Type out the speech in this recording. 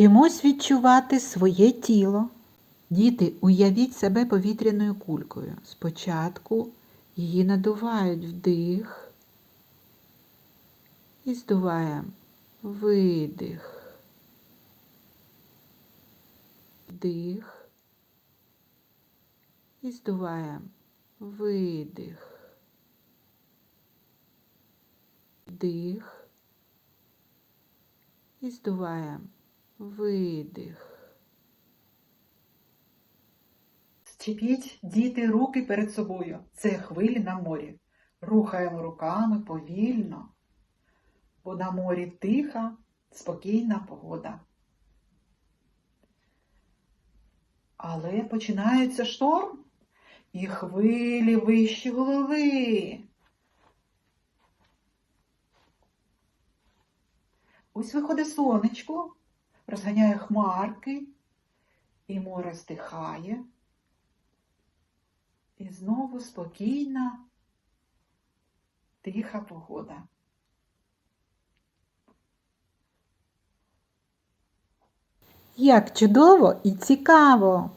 Вчимось відчувати своє тіло. Діти, уявіть себе повітряною кулькою. Спочатку її надувають вдих і здуваємо видих. Вдих і здуваємо видих. Вдих і здуваємо видих. Зчепіть, діти, руки перед собою. Це хвилі на морі. Рухаємо руками повільно, бо на морі тиха, спокійна погода. Але починається шторм і хвилі вище голови. Ось виходить сонечко, розганяє хмарки, і море стихає. І знову спокійна, тиха погода. Як чудово і цікаво!